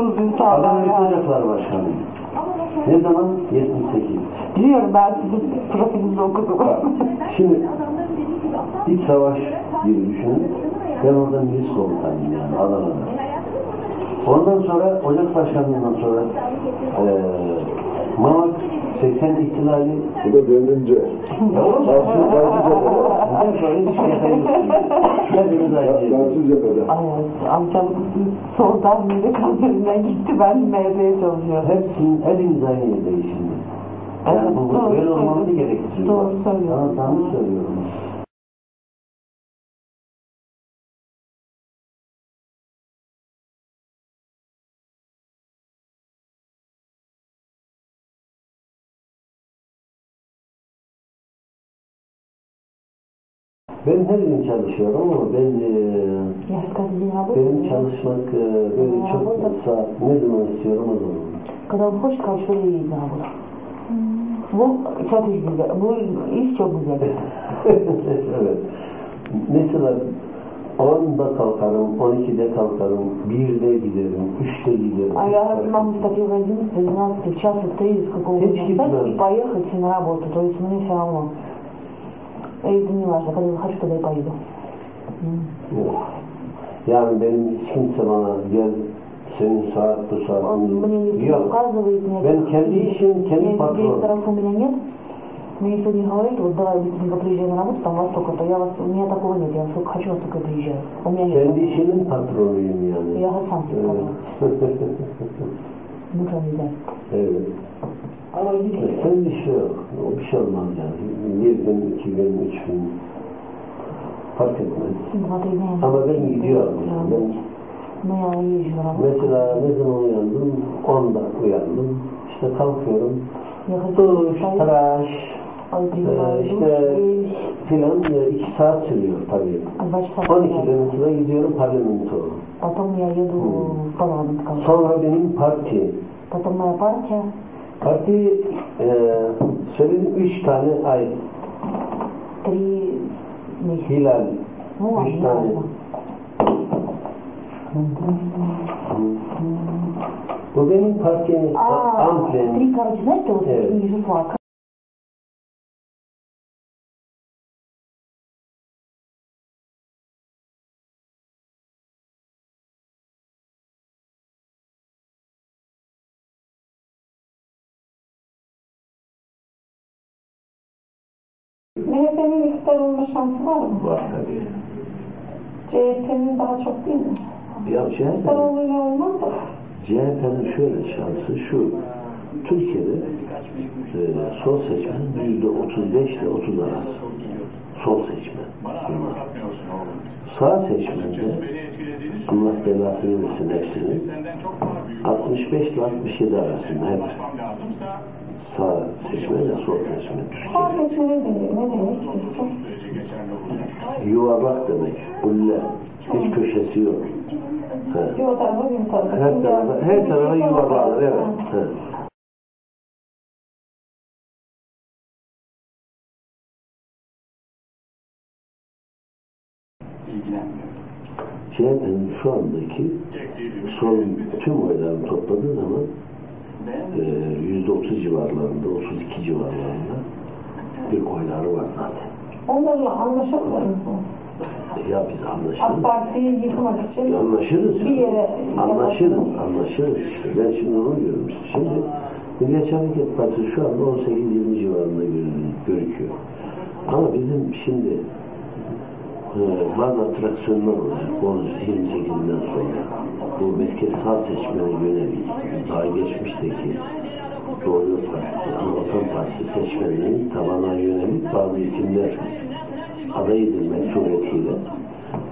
Adana Çağlar yani. Ocaklar Başkanı. Ne zaman? 78. Biliyorum ben sizin profilinizi okudum. Şimdi iç savaş gibi düşünün. Ben orada milis komutanıyım yani Adana'da. Ondan sonra Ocak Başkanlığından sonra eee Mamak 80 ihtilali Bu da dönünce. sarsız Ondan sonra hiç şey yapamıyorsunuz. Hepimiz aynı. Sarsız cephede. Ay, amcam soldan beri kamperinden gitti ben MHP'ye çalışıyorum. Hepsinin, hepimiz aynı yerdeyiz şimdi. Yani bu böyle söylüyorsun. gerektiriyor. Doğru söylüyorsun. Tamam, tamam söylüyorum. Ben her gün çalışıyorum ama ben eee Ya Кардина, benim çalışmak eee, böyle çok saat ne zaman istiyorum o zaman. Когда он хочет, как что и надо. Bu çok güzel. Bu iş çok güzel. evet. Mesela 10'da kalkarım, 12'de kalkarım, 1'de giderim, 3'te giderim. А я могу встать в 11, 12 часов, 3 с какого-то Эти встать да. и поехать на работу. То есть мне все равно. И это не важно, когда я хочу, тогда и поеду. М. Yok. Yani benim hiç kimse bana gel senin saat bu Он saat мне не yok. указывает, мне Ben kendi işim, kendi Нет, patron. директоров у меня нет. Мне никто не говорит, вот давай быстренько приезжай на работу, там вас столько-то. Я вас, у меня такого нет, я сколько хочу, вас только приезжаю. У меня нет. Kendi işimin patronuyum yani. Я сам себе Evet. patron. Никто не знает. evet. Ama gidilsen bir şey yok. O bir şey olmaz yani. Bir gün, iki gün, üç gün fark etmez. Ama ben gidiyorum yani. Ben Mesela ne zaman uyandım? Onda uyandım. İşte kalkıyorum. Duş, tıraş, ee, işte filan e, iki saat sürüyor tabii. 12 kilometre gidiyorum parlamento. Hmm. Sonra benim parti. Потом моя партия. Parti e, söyledim üç tane ay. Три месяца. Hilal. Ну ладно, Üç не tane. важно. Bu benim partimin А, amblemi. три, короче, знаете, вот Э. ниже флаг. MHP'nin iktidar olma şansı var mı? Var tabii. CHP'nin daha çok değil mi? Ya İktidar CHP, olmayla olmaz da. CHP'nin şöyle şansı şu. Türkiye'de e, sol seçmen yüzde 35 ile 30 arası. Sol seçmen. Bunlar. Sağ seçmende Allah belasını versin hepsini. 65 ile 67 arasında hep sağ seçmen ile sol seçmen. Sağ deniyor. Ne demek? Yuvarlak demek. Ulle. Hiç köşesi yok. Tarafa. Her tarafa, her tarafa yuvarlanır. Evet. He. CHP'nin şu andaki son tüm oylarını topladığı zaman e, yüzde otuz civarlarında, 32 civarlarında bir oyları var zaten. Onlarla anlaşamıyor musun? Ya biz AK anlaşırız. Parti'yi yıkmak için Anlaşırız. bir yere Anlaşırız, anlaşırız işte. Ben şimdi onu diyorum. Şimdi Milliyetçi Hareket Partisi şu anda 18-20 civarında görü- gözüküyor. Ama bizim şimdi e, bazı atraksiyonlar olacak. 28'inden sonra. Bu sağ seçmene yönelik daha geçmişteki Doğru Partisi, Anadolu Partisi seçmenlerin tabana yönelik bazı isimler aday edilmek suretiyle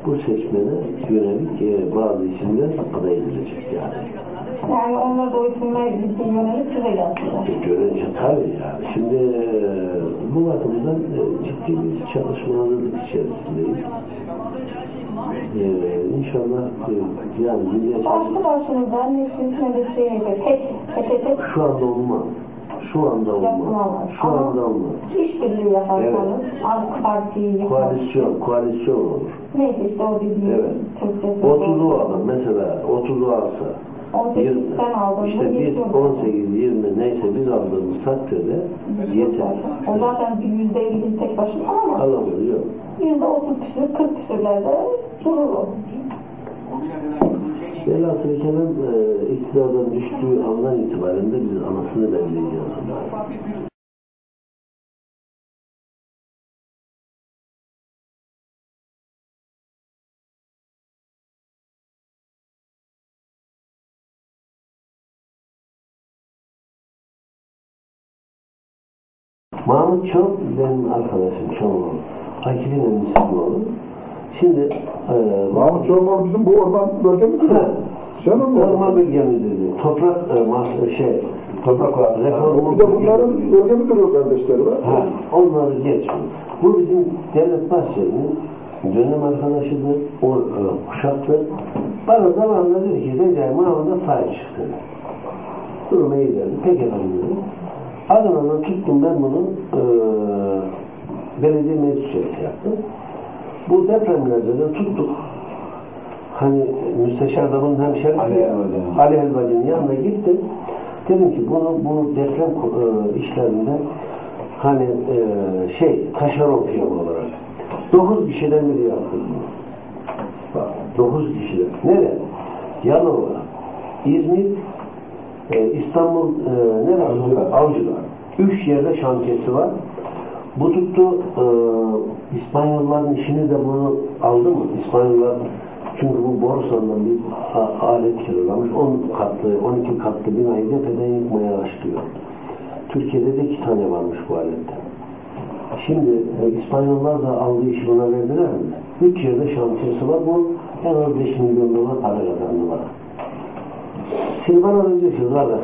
bu seçmene yönelik e, bazı isimler aday edilecek yani. yani onlar da o isimler yönelik size geldiler. E, Görece tabii yani. Şimdi e, bu bakımdan e, ciddi bir çalışma hazırlık içerisindeyiz. E, inşallah e, yani milliyetçi Başlı başınıza şey şu anda olmaz. Şu anda olmaz. Şu anda olmaz. işbirliği yaparsanız AK Parti'yi yıkmak Koalisyon, koalisyon olur. Neyse işte o dediğim Evet. Türkçesi. 30'u alır mesela 30'u alsa 18'den aldığında işte biz yetiyor. 18, 20 neyse biz aldığımız takdirde yeter. O zaten bir yüzde elli tek başına ama Alamıyoruz yok. yüzde otuz küsür, kırk küsürlerde durur o. Velhasıl kelam e, iktidardan düştüğü andan itibaren de biz anasını belleyeceğiz. Mahmut çok benim arkadaşım çok. Akif'in emrisi oğlu. Şimdi e, Mahmut Çorman bizim bu orman bölgemizde. Ha. Sen onun Orman bölgemiz dedi. Toprak e, mas- şey, toprak var. Bir de bunların bölgemizde o kardeşleri var. Ha, onları geç. Bu bizim Devlet Bahçeli'nin dönem arkadaşıdır, o e, kuşaktır. Bana zamanında dedi ki Recai Mahmut'a sahip çıktı. Duruma iyi geldi. Peki efendim dedi. Adana'dan tuttum ben bunu e, belediye meclis üyesi yaptım. Bu depremlerde de tuttuk. Hani müsteşar da bunun hemşerisi Ali Elbacı. Ali Elbacı'nın yanına gittim. Dedim ki bunu bu deprem e, işlerinde hani e, şey taşeron firma olarak dokuz kişiden biri yaptı bunu. Bak dokuz kişiden. Nerede? Yalova, İzmir, e, İstanbul, e, nerede? Avcılar. Avcılar. Üç yerde şantiyesi var. Bu tuttu e, İspanyolların işini de bunu aldı mı? İspanyollar çünkü bu Borusan'dan bir alet kiralamış. 10 katlı, 12 katlı binayı tepeden yıkmaya başlıyor. Türkiye'de de iki tane varmış bu aletten. Şimdi e, İspanyollar da aldığı işi buna verdiler mi? Üç yerde şantiyesi var. Bu en az 5 milyon dolar para kazandı bana. Bana da diyor ki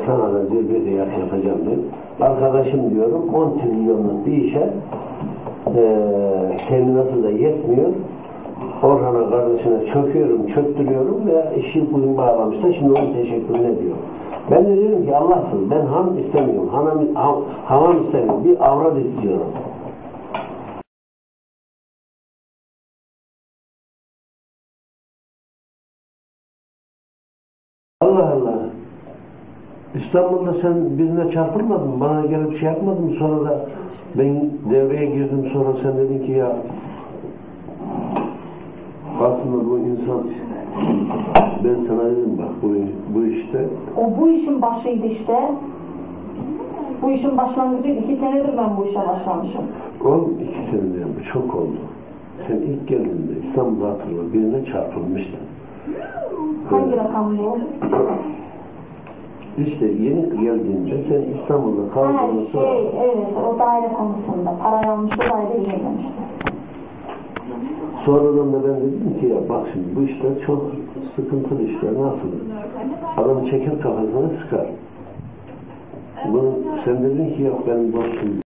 sana da diyor bir yap yapacağım diyor. Arkadaşım diyorum 10 trilyonluk bir işe eee teminatı da yetmiyor. Orhan'a kardeşine çöküyorum, çöktürüyorum ve işi bugün bağlamışlar. Şimdi onun teşekkürünü ediyor. Ben de diyorum ki Allah'sız ben ham istemiyorum. Hanam, ham, hamam istemiyorum. Bir avrat istiyorum. İstanbul'da sen birine çarpılmadın mı? Bana gelip şey yapmadın mı? Sonra da ben devreye girdim sonra sen dedin ki ya aslında bu insan ben sana dedim bak bu, bu işte O bu işin başıydı işte. Bu işin başlangıcı iki senedir ben bu işe başlamışım. 12 seneden bu çok oldu. Sen ilk geldiğinde İstanbul'da hatırla birine çarpılmıştın. Hangi rakam bu? İşte yeni geldiğinde sen İstanbul'da Ha, kaldığında sonra şey, evet, o daire konusunda. Para yanlış o daire ilgilenmişti. Sonradan da ben dedim ki ya bak şimdi bu işler çok sıkıntılı işler nasıl? Adam çeker kafasına sıkar. Bunu, sen dedin ki yok benim dostum